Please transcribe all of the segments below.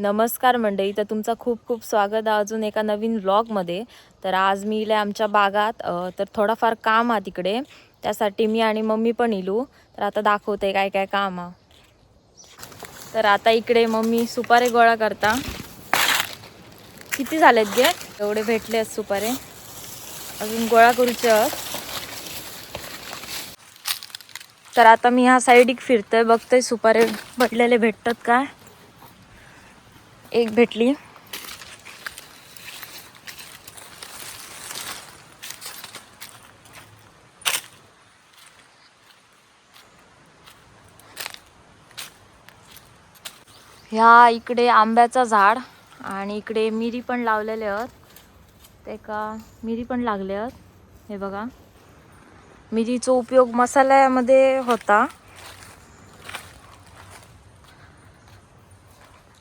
नमस्कार मंडळी तर तुमचं खूप खूप स्वागत आहे अजून एका नवीन व्लॉगमध्ये तर आज मी इले आमच्या बागात तर थोडाफार काम आहे तिकडे. त्यासाठी मी आणि मम्मी पण इलू. तर आता दाखवते काय काय काम आहे. तर आता इकडे मम्मी सुपारे गोळा करता. किती झालेत गे? एवढे भेटले आहेत सुपारे. अजून गोळा करूचे तर आता मी ह्या साईडिक फिरतोय. बघतोय सुपारे भेटलेले भेटतात काय? एक भेटली. ह्या इकडे आंब्याचं झाड आणि इकडे मिरी पण लावलेले आहेत. ते का मिरी पण लागले आहेत. हे बघा. मिरीचा उपयोग मसाल्यामध्ये होता.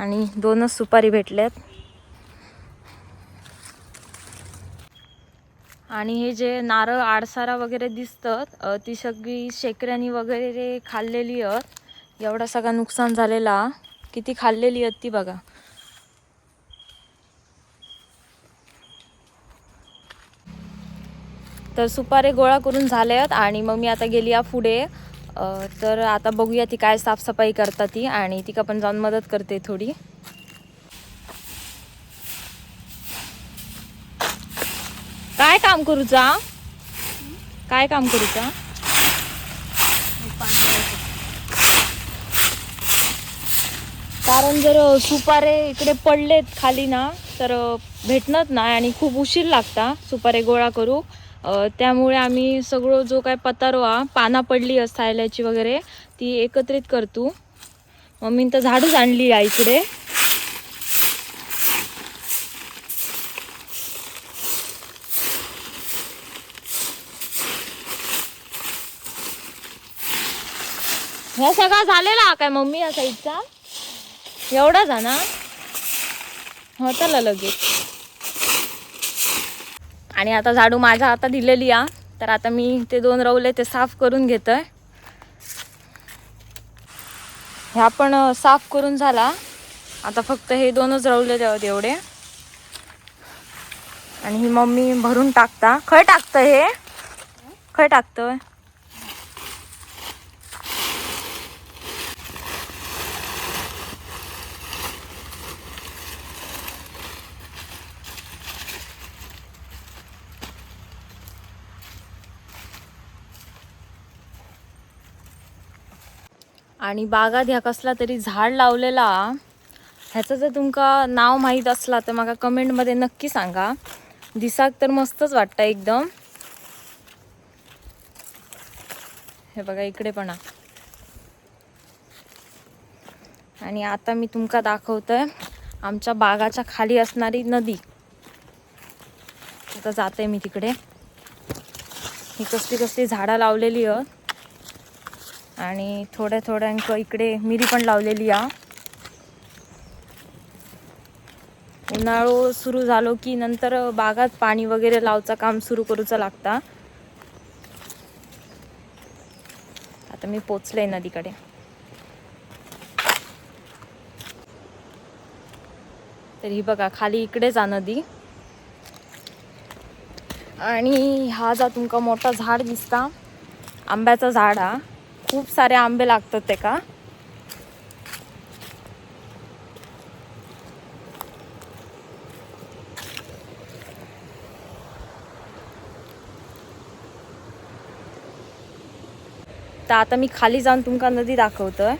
आणि दोनच सुपारी भेटल्यात. आणि हे जे नारळ आडसारा वगैरे दिसतात ती सगळी शेकऱ्यानी वगैरे खाल्लेली आहेत. एवढा सगळा नुकसान झालेला. किती खाल्लेली आहेत ती बघा. तर सुपारे गोळा करून झाल्यात आणि मग मी आता गेली या पुढे. तर आता बघूया ती काय साफसफाई करता ती आणि तिका पण जाऊन मदत करते थोडी. काय काम करूचा काय काम करूचा कारण जर सुपारे इकडे पडलेत खाली ना तर भेटणार नाही आणि खूप उशीर लागता सुपारे गोळा करू. त्यामुळे आम्ही सगळं जो काय पतारो पाना पडली असतायल्याची वगैरे ती एकत्रित करतो. मम्मीन तर झाडूच आणली आहे इकडे. ह्या सगळा झालेला काय मम्मी या साईडचा एवढा ना? होताला लगेच. आणि आता झाडू माझ्या आता दिलेली आ. तर आता मी ते दोन रवले ते साफ करून घेतोय. ह्या पण साफ करून झाला. आता फक्त हे दोनच रवले तेव्हा एवढे. आणि ही मम्मी भरून टाकता. खय टाकतं हे? खय टाकतं आणि बागात ह्या कसला तरी झाड लावलेला ह्याचं जर तुमका नाव माहीत असला तर मला कमेंटमध्ये नक्की सांगा. दिसाक तर मस्तच वाटतं एकदम. हे बघा इकडे पण आणि आता मी तुमका दाखवतोय आमच्या बागाच्या खाली असणारी नदी. आता जाते मी तिकडे. ही कसली कसली झाडं लावलेली आहेत. आणि थोड्या थोड्यांक इकडे मिरी पण लावलेली आ. उन्हाळो सुरू झालो की नंतर बागात पाणी वगैरे लावचा काम सुरू करूचं लागता. आता मी पोचले नदीकडे. तर ही बघा खाली इकडेच आ नदी. आणि हा जा तुमका मोठा झाड दिसता. आंब्याचं झाड हा खूप सारे आंबे लागतात ते का? तर आता मी खाली जाऊन तुमका नदी दाखवतोय.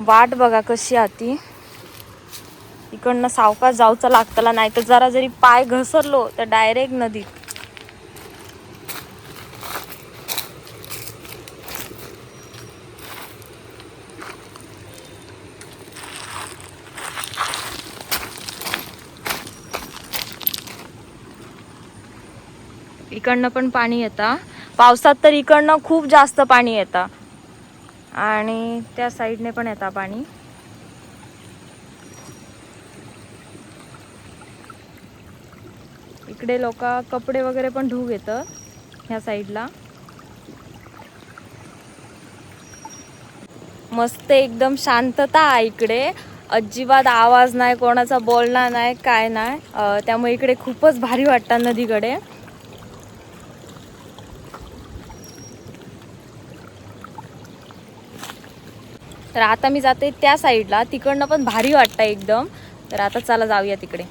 वाट बघा कशी आती इकडनं सावकाश जाऊचं लागतला नाही तर जरा जरी पाय घसरलो तर डायरेक्ट नदीत. इकडनं पण पाणी येतं. पावसात तर इकडनं खूप जास्त पाणी येतं. आणि त्या साईडने पण येतं पाणी. इकडे लोक कपडे वगैरे पण धुवू घेतात ह्या साईडला. मस्त एकदम शांतता आहे इकडे. अजिबात आवाज नाही कोणाचा बोलणार नाही काय नाही. त्यामुळे इकडे खूपच भारी वाटतं नदीकडे. तर आता मी जाते त्या साईडला. तिकडनं पण भारी वाटतं एकदम. तर आता चला जाऊया तिकडे.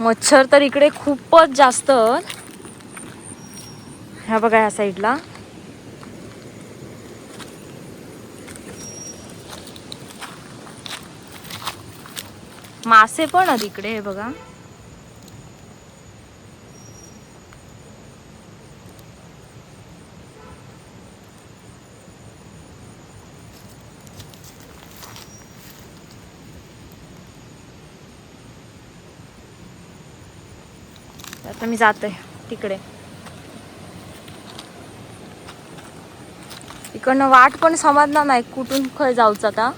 मच्छर तर इकडे खूपच जास्त. ह्या बघा ह्या साईडला. मासे पण आहेत इकडे हे बघा. आता मी जाते तिकडे. इकडनं वाट पण समजणार नाही कुठून खय जाऊचं आता.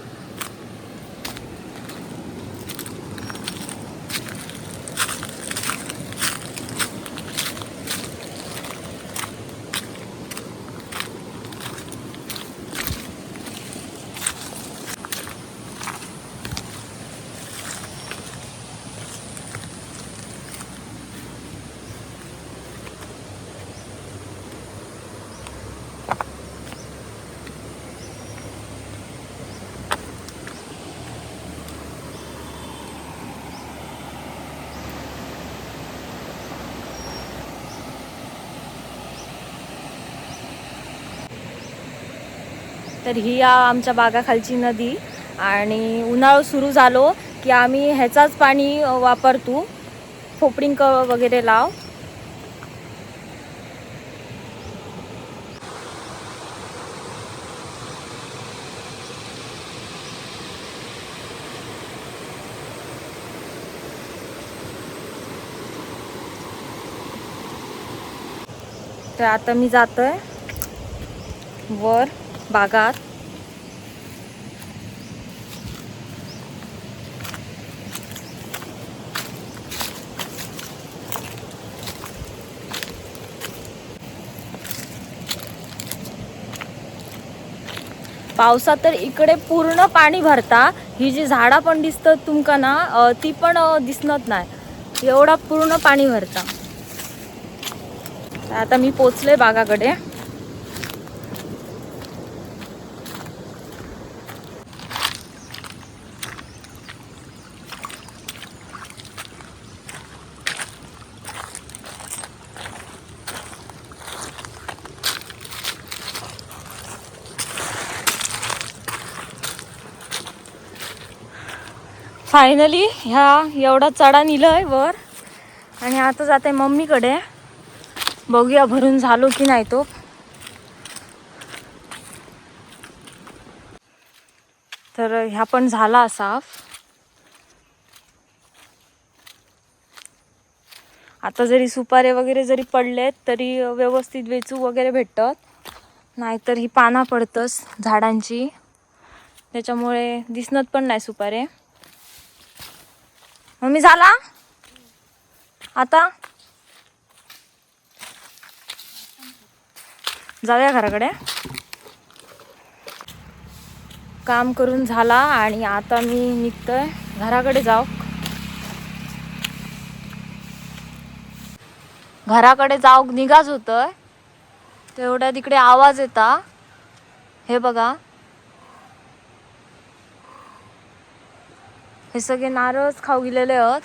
तर ही आमच्या बागाखालची नदी आणि उन्हाळा सुरू झालो की आम्ही ह्याचाच पाणी वापरतो. फोपडिंक वगैरे लाव. तर आता मी जातोय. वर. बागात पावसात तर इकडे पूर्ण पाणी भरता. ही जी झाडा पण दिसतात तुमका ना ती पण दिसणत नाही. एवढा पूर्ण पाणी भरता. आता मी पोचले बागाकडे फायनली ह्या एवढा चढा निलंय वर. आणि आता जाते मम्मीकडे. बघूया भरून झालो की नाही तो. तर ह्या पण झाला साफ आता जरी सुपारे वगैरे जरी पडलेत तरी व्यवस्थित वेचू वगैरे भेटतात. नाहीतर ही पाना पडतंच झाडांची. त्याच्यामुळे दिसणत पण नाही सुपारे. मम्मी झाला? आता? जाऊया घराकडे. काम करून झाला आणि आता मी निघतोय. घराकडे जाऊ. घराकडे जाऊ निघाच होतोय. तेवढ्या तिकडे आवाज येता. हे बघा. हे सगळे नारळच खाऊ गेलेले आहेत.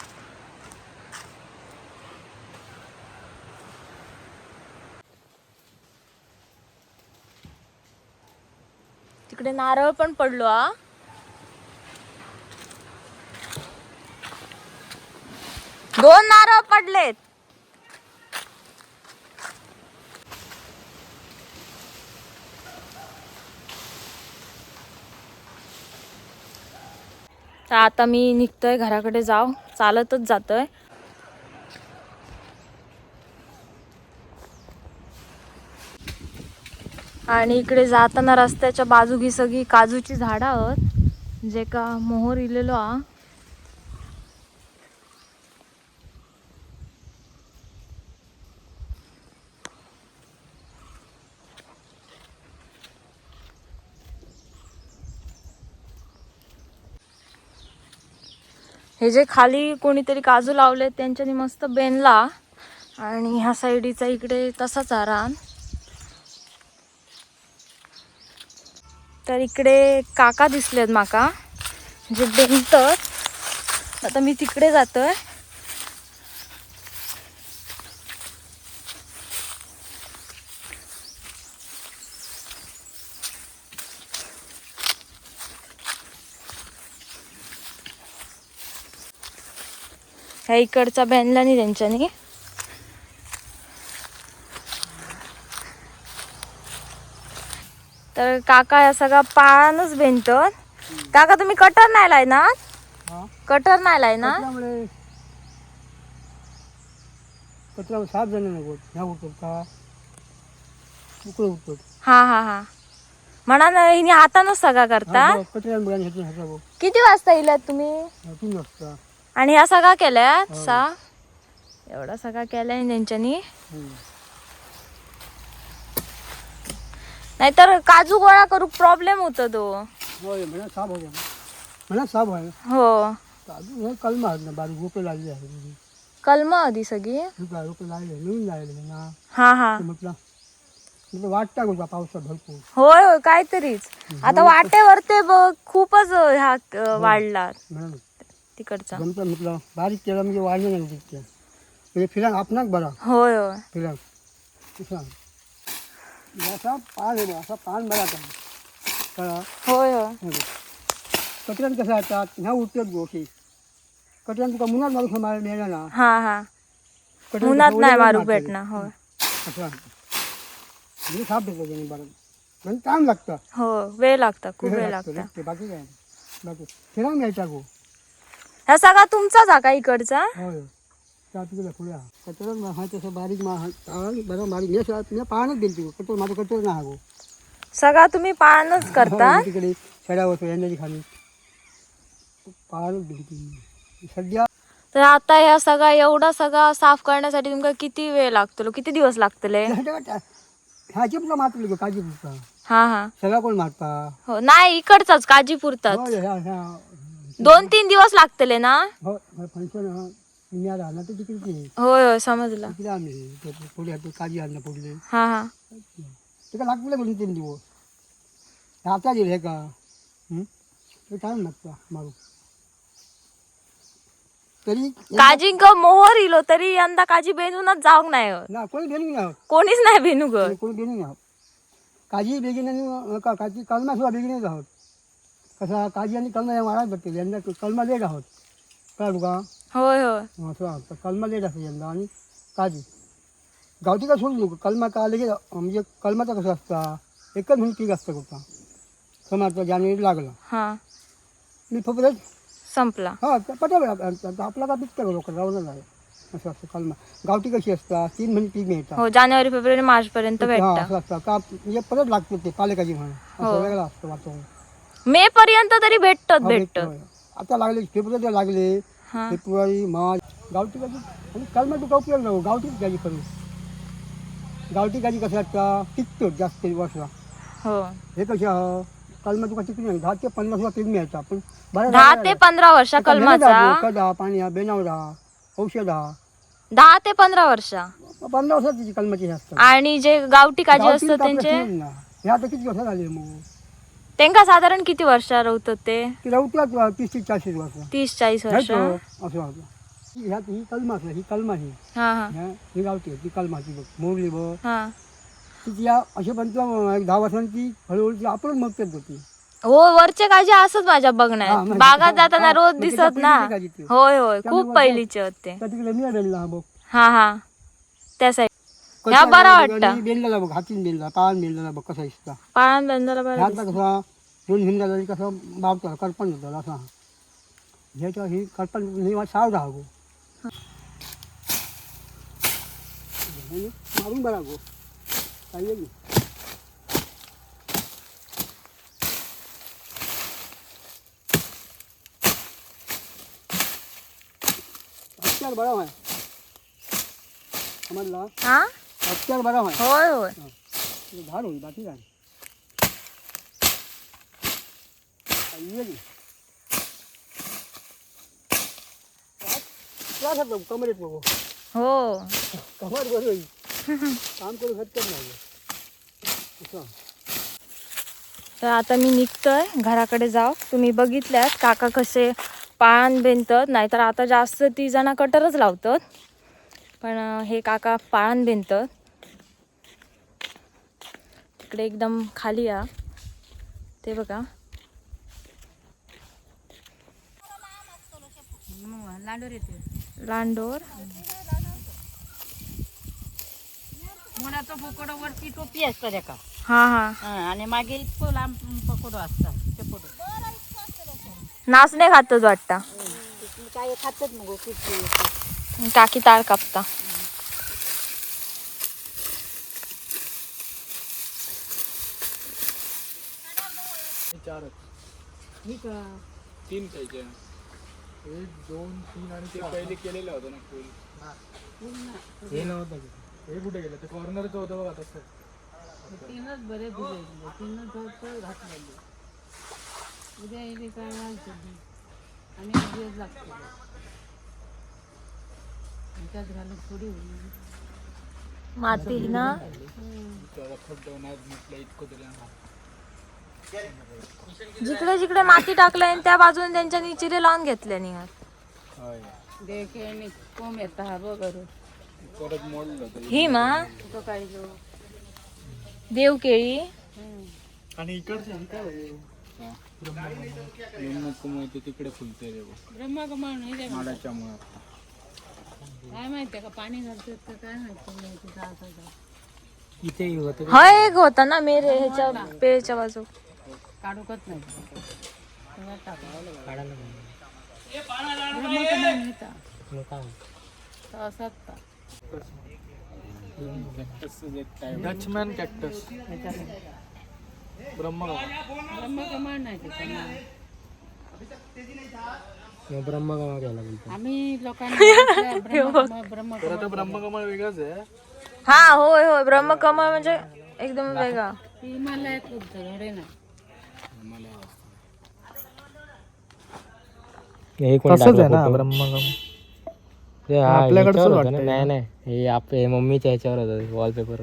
तिकडे नारळ पण पडलो आ दोन नारळ पडलेत. तर आता मी निघतोय घराकडे जाव चालतच जातोय. आणि इकडे जाताना रस्त्याच्या बाजूगी सगळी काजूची झाडं आहेत. जे का मोहर इलेलो हा हे जे खाली कोणीतरी काजू लावले त्यांच्यानी मस्त बेनला. आणि ह्या साईडीचा इकडे तसाच हा रान तर इकडे काका दिसलेत माका जे बेनतत. आता मी तिकडे जातोय. ह्या इकडचा बेनला नाही त्यांच्यानी. तर काका या सगळा पाळानच बेनतात काका तुम्ही कटर नाही लाय ना कटर नाही लाय ना सात जण ह्या उठतो का? उकळ उठतो हा हा हा. म्हणा ना हिने हातानच सगळा करता किती वाजता इल्यात तुम्ही? तीन वाजता आणि ह्या सगळा केल्यात हो. सा? एवढा सगळा केलाय त्यांच्यानी. नाहीतर काजू गोळा करू प्रॉब्लेम होतो तो. हो. हे कलमा कलम आधी सगळी? हे हा हा. पावसात भरपूर. होय होय काहीतरीच. आता वाटेवर ते बघ खूपच ह्या वाढला. तिकडचा. जमतं म्हटलं बारीक केलं म्हणजे वाढलं नाही तितके म्हणजे फिरांग आपणाक बरा. होय होय. फिरांग तसा असा पान आहे असा पान बरा का कळा होय होय. कचऱ्यान कसं येतात ह्या उठतात गोष्टी. कचऱ्यान तुका मुनात मारूक मार मिळणार ना? हा हा. कचऱ्यान उन्हात नाही ओल्यावर मारू मारतात. भेटणार होय. असं म्हणजे साप भेटतो त्यांनी बरं. म्हणजे टाइम लागतं. हो वेळ लागता खूप वेळ लागतो. ते बाकी काय? नाही. बाकी. फिरांग मिळता गो ह्या सगळा तुमचाच हा का इकडचा? होय. त्या तिकडे पुढे हा. कचरा तसं बारीक मा बरं बारीक. मी असं- मी पाहणच दिली ती कचरा माझं कचरा नाही हा गो. सगळा तुम्ही पाळणच करता? तिकडे खेड्यावर यांच्याची खाली. पाहणच दिली ती सध्या तर आता ह्या सगळा एवढा सगळा साफ करण्यासाठी तुमका किती वेळ लागतो किती दिवस लागतले? ह्याची पुढं मारतो गो काळजी पुरता हा हा. सगळा कोण मारता? हो नाही इकडचाच काजीपुरताच होय ह्या ह्या दोन तीन दिवस लागतले ना? हो फंक्शन मी राहणार तर तिकडे ती होय होय समजलं. तिकडे आम्ही ते पुढे आणणं पुढले. हा हा. ते का लागले दोन तीन दिवस? आता गेले हे? का टाइम लागता मारू? तरी काजींक मोहर इलो तरी यंदा काजी बेनूनच जाऊक नाही. ना कोणी नाही आहोत कोणीच नाही बेनू ग कोणी नाही आहोत काजी बेगिन आणि का काजी कलमा सुद्धा बेगिनच आहोत कसा काजी आणि कलमा या वाढायला भेटतील. यंदा कलमा लेट आहोत. कळा तुका होय होय. असं आहोत कलमा लेट असते यंदा आणि काजी गावठी का सोडू नको कलमा का लगेच म्हणजे कलमाचं कसं असतं? एकच म्हणून पीक असतं कुठं समजा जानेवारी लागला. हा. मी फक्त संपला. हा पटावेळ आपला का पीक करू लोक राहूनच आहे. असं असतं कलमा. गावठी कशी असतात तीन महिने पीक मिळतात हो जानेवारी फेब्रुवारी मार्च पर्यंत हा भेटता. असं असतं. का म्हणजे परत लागतो ते पालेकाची म्हणून. हो. असं वेगळं असतं वातावरण. मे पर्यंत तरी भेटत हा, भेटत. आता लागले फेब्रुवारी लागले. हा. फेब्रुवारी मार्च. गावठी काजी आणि कलमा तुका उपयोग नको गावठीच गाजी करू. गावठी गाजी कसं असतं टिकतो जास्त वर्षा हो. हे कशा कलमा तुका टिकत नाही दहा ते पन्नास रुपये पीक मिळतात पण बऱ्याच दहा ते पंधरा वर्ष एका कलमाचा. मेहनत आहे, खत पाणी हा, बेनावर हा, औषध. हा दहा ते पंधरा वर्ष. पंधरा वर्षात तिची कलमाची हे असतात. आणि जे गावठी काजी कापलं त्यांचे. हे आता किती वर्ष झाले मग? त्यांका साधारण किती वर्ष होतात ते? ती रवतात तीस ते चाळीस वर्ष. तीस चाळीस वर्ष? असं होतं ह्यात ही कलमा ही कलमा ही हा हा. ह्या ही गावठी आहे, ती कलमाची बघ मोरली बघ. हा. या एक दहा वर्षांची हळूहळू ती आपण मगतेच होती हो वरचे काजी असत माझ्या हा, बघण्यात म्हणजे बागात जाताना हा, रोज म्हणजे दिसत ना. पहिलीची काजी ती. होय होय त्यामुळे खूप वरच्या- पहिलीचे होते. त्या तिकडे हा बघ. हा हा. त्या साईड कशा ह्या बरा वाटतं. बेनला बघ हातीन बेनला पान बेनला बघ कसा दिसता पाळण बंदाला बरं ह्यातला कसा दोन हिंदा कसं बावतो करपण होतं असा. ह्याच्या ही करपण ही साव राहा गो. मारून बरा गो. काही नाही. बरा आहे. समजला? हा? अत्यार बरा आहे होय होय. धार होईल बाकी काय कमरेत बघू. हो. कमर बरोबर काम करू शकत नाही तर आता मी निघतोय घराकडे जाऊ. तुम्ही बघितल्यात काका कसे पाळण बेंतत नाहीतर आता जास्त ती जणा कटरच लावतात. पण हे काका पाळण बेंतत तिकडे एकदम खाली या. ते बघा. लांडोर मुलाचं पकोडं वरती टोपी असतं त्या का हा. हा आणि मागे इतकं लांब पकोडं असतं ते पकोडं. नाचणे खातच वाटतं. काय खातात मग काकी ताळ कापता. तीन पाहिजे. एक दोन तीन आणि ते पहिले केलेलं होतं ना फुल हे. नव्हतं हे कुठे गेलं? ते कॉर्नरचं होतं बघा तसं. तीनच बरे भिजले तीनच घातलेले उद्या येणे काय घालतो आणि दिवस लागतो. त्यात घालून थोडी होईल. माती ना खड्डा नाही म्हटलं इतकं आणा. जिकडे जिकडे माती टाकलंय त्या बाजूने त्यांच्या निचिरे लावून घेतले निघात हा ही मा. तो काय जो. देव केळी. आणि इकडचे ब्रह्मकुमार तिकडे फुलते रे माडाच्या मुळात. काय माहितीये का? पाणी घालतात का? काय माहिती. इथे होते हा एक होता ना मेरे ह्याच्या पेळच्या बाजू काढूकच नाही. काढायला असाच डचमॅन कॅक्टस ब्रह्म ब्रह्मकमळ नाही घ्यायला बोलतो आम्ही लोकांनी तर ब्रह्मकमळ वेगळंच आहे. हा होय होय. ब्रह्मकमळ म्हणजे एकदम वेगळा. हिमालयात उगतं झाडे ना तसंच आहे ना ब्रह्मगम. आपल्याकडचं वाटतं नाही नाही. हे आप हे मम्मीच्या ह्याच्यावर होतं वॉलपेपर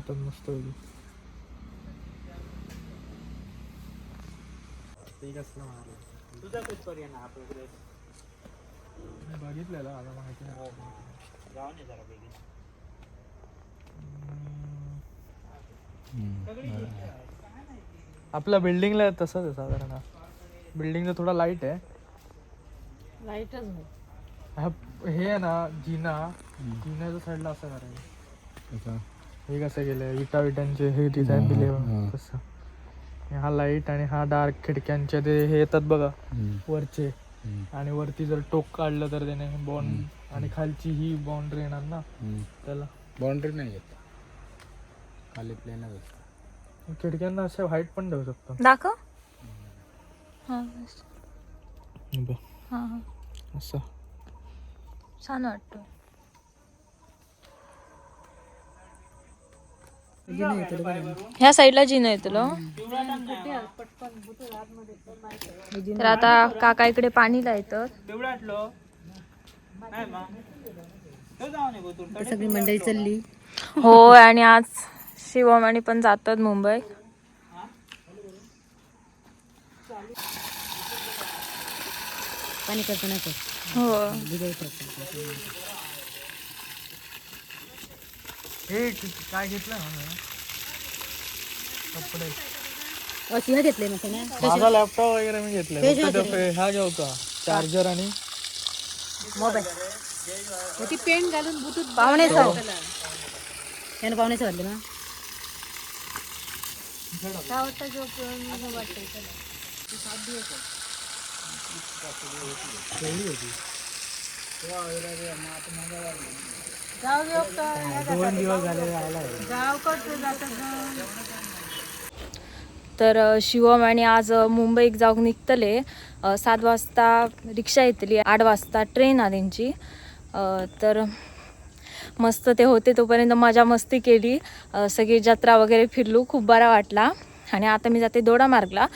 तर मस्त होती. बघितलेलं आता माहिती नाही आपल्या बिल्डिंगला तसंच आहे साधारण. बिल्डिंगला थोडा लाइट आहे. लाईटच नाही. हा हे आहे ना जिना. जिन्याच्या साईडला असं करायचं. हे कसं केलं विटा विटांचे हे डिझाईन दिले तसं आणि हा लाइट आणि हा डार्क खिडक्यांचे ते हे येतात बघा. वरचे. आणि वरती जर टोक काढलं तर त्याने बॉन्ड आणि खालची ही बाउंड्री येणार ना. त्याला. बाउंड्री नाही येत. खाली प्लेनच असतं खिडक्यांना असे व्हाईट पण ठेवू शकतो. दाखव. हा बघ, हा हा. असं. छान वाटतं. ह्या साईडला जिन आहे तुला तर आता काका इकडे पाणीला येतं सगळी मंडळी चालली. होय आणि आज शिवमानी पण जातात मुंबईत पाणी करतो नाही कर हो हे काय घेतलं? कपडे. घेतले मग ना माझा लॅपटॉप वगैरे मी फे- हा घ्यावता चार्जर आणि मोबाईल. ती पेन घालून बुतूत पाहुणे त्यानं पाहुणेच वाटले ना. दिवस तर शिवम आणि आज मुंबईक जाऊन निघतले. सात वाजता रिक्षा येतली आठ वाजता ट्रेन आहे त्यांची. तर मस्त ते होते तोपर्यंत मजा मस्ती केली. सगळी जत्रा वगैरे फिरलो. खूप बरा वाटला. आणि आता मी जाते दोडा मार्गला.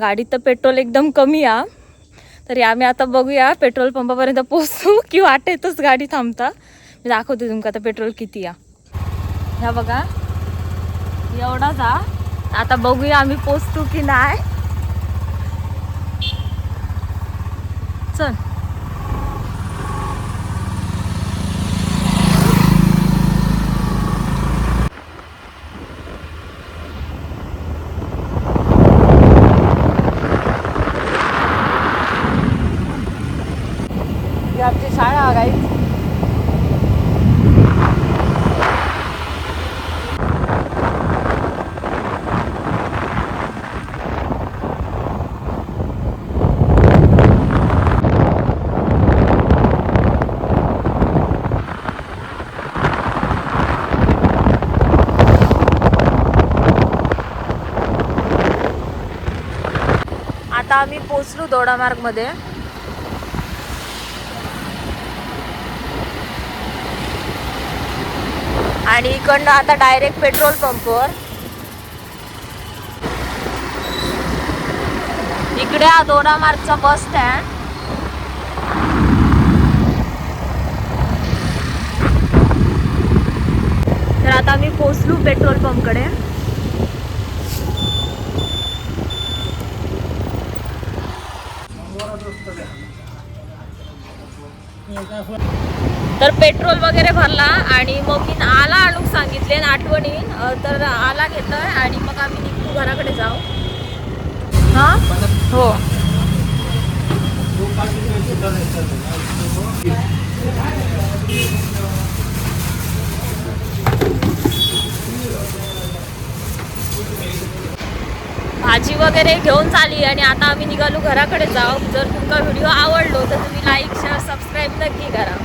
गाडीत तर पेट्रोल एकदम कमी आ. तरी आम्ही आता बघूया पेट्रोल पंपापर्यंत पोहोचू की वाटेतच गाडी थांबता. मी दाखवते तुमका आता पेट्रोल किती या ह्या बघा. एवढा जा. आता बघूया आम्ही पोचतो की नाही. चल ही आमची शाळा गाईच आता आम्ही पोचलो दोडामार्गमध्ये आणि इकडनं आता डायरेक्ट पेट्रोल पंपवर इकडे हा दोडामार्गचा बस स्टँड तर आता मी पोचलो पेट्रोल पंपकडे तर पेट्रोल वगैरे भरला आणि मग मी आला आणून सांगितले आठवणी तर आला घेतोय आणि मग आम्ही निघतो घराकडे जाऊ. हा? हो. भाजी वगैरे घेऊन चाली आणि आता आम्ही निघालो घराकडे जाऊ जर तुमचा व्हिडिओ आवडलो तर तुम्ही लाईक शेअर सबस्क्राईब नक्की करा.